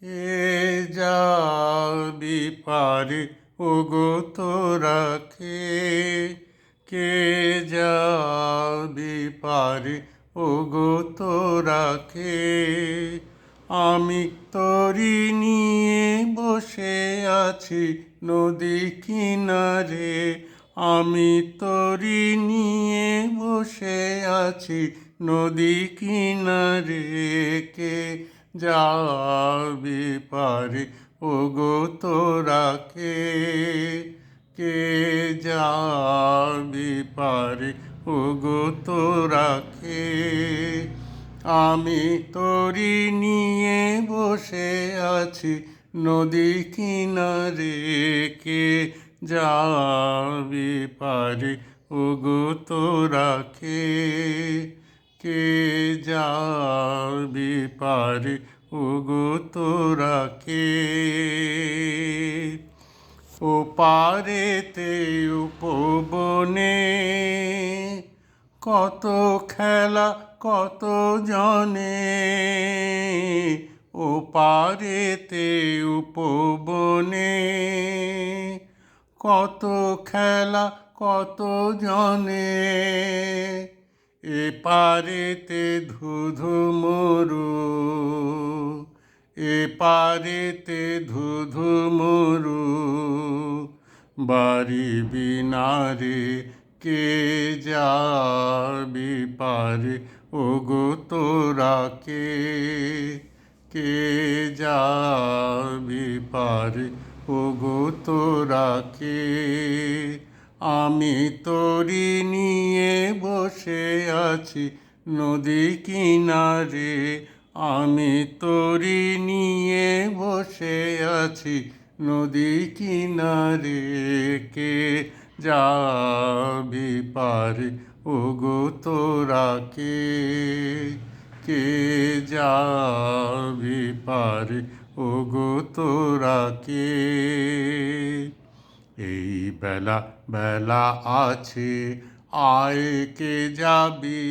কে যাবি পারে ওগো তোরা কে? কে যাবি পারে ওগো তোরা কে? আমি তরি নিয়ে বসে আছি নদী কিনারে। আমি তরি নিয়ে বসে আছি নদী কিনারে। কে যাবি পারে, ওগো তোরা কে? কে যাবি পারে, ওগো তোরা কে? আমি তরি নিয়ে বসে আছি নদী কিনারে, কে যাবি পারে, ওগো তোরা কে? কে যাবি পারে ওগো তোরা কে? ও পারেতে উপবনে কত খেলা, কত জনে? ও পারেতে উপবনে কত খেলা, কত জনে? এ পারেতে ধুধু মরু, এ পারেতে ধুধু মরু, বাড়ি বিনারে কে যাবি পারে? ওগো তোরা কে কে যাবি পারে? ওগো তোরা কে? আমি তরি নিয়ে বসে আছি নদী কিনারে। আমি তরি নিয়ে বসে আছি নদী কিনারে। কে যাবি পারে? ওগো তোরা কে? কে যাবি পারে? ওগো তোরা কে? এই বেলা বেলা আছে, আয় কে যাবি?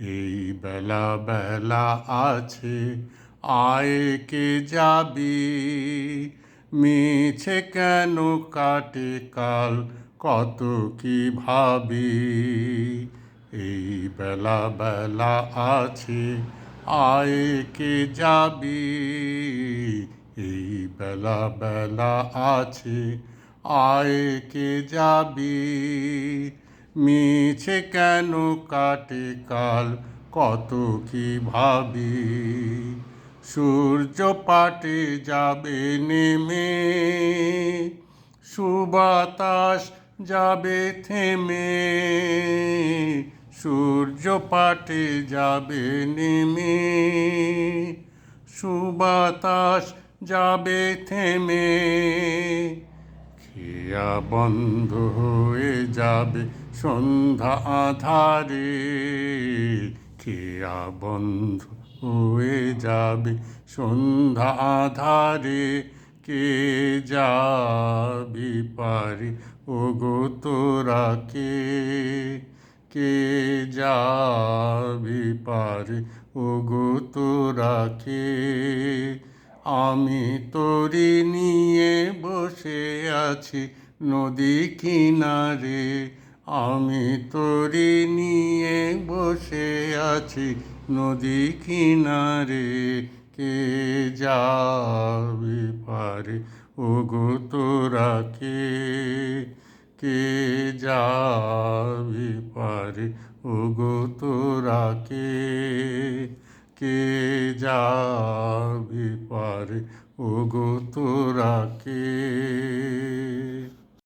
এই বেলা বেলা আছে, আয় কে যাবি? মিছে কেন কাটে কাল, কত কি ভাবি? এই বেলা বেলা আছে, আয় কে যাবি? এই বেলা বেলা আছে, আয় কে যাবি? মিছে কেন কাটে কাল, কত কি ভাবি? সূর্য পাটে যাবে নেমে, সুবাতাস যাবে থেমে। সূর্য পাটে যাবে নেমে, সুবাতাস যাবে থেমে। খেয়া বন্ধ হয়ে যাবে সন্ধ্যা আধারে। খেয়া বন্ধ হয়ে যাবে সন্ধ্যা আধারে। কে যাবি পারে? ওগো তোরা কে? কে যাবি পারে? ওগো তোরা কে? আমি তরি নিয়ে বসে আছি নদী কিনারে। আমি তরি নিয়ে বসে আছি নদী কিনারে। কে যাবি পারে? ওগো তোরা কে? কে যাবি পারে? ওগো তোরা কে? কে যাবি পারে? ওগো তোরা কে?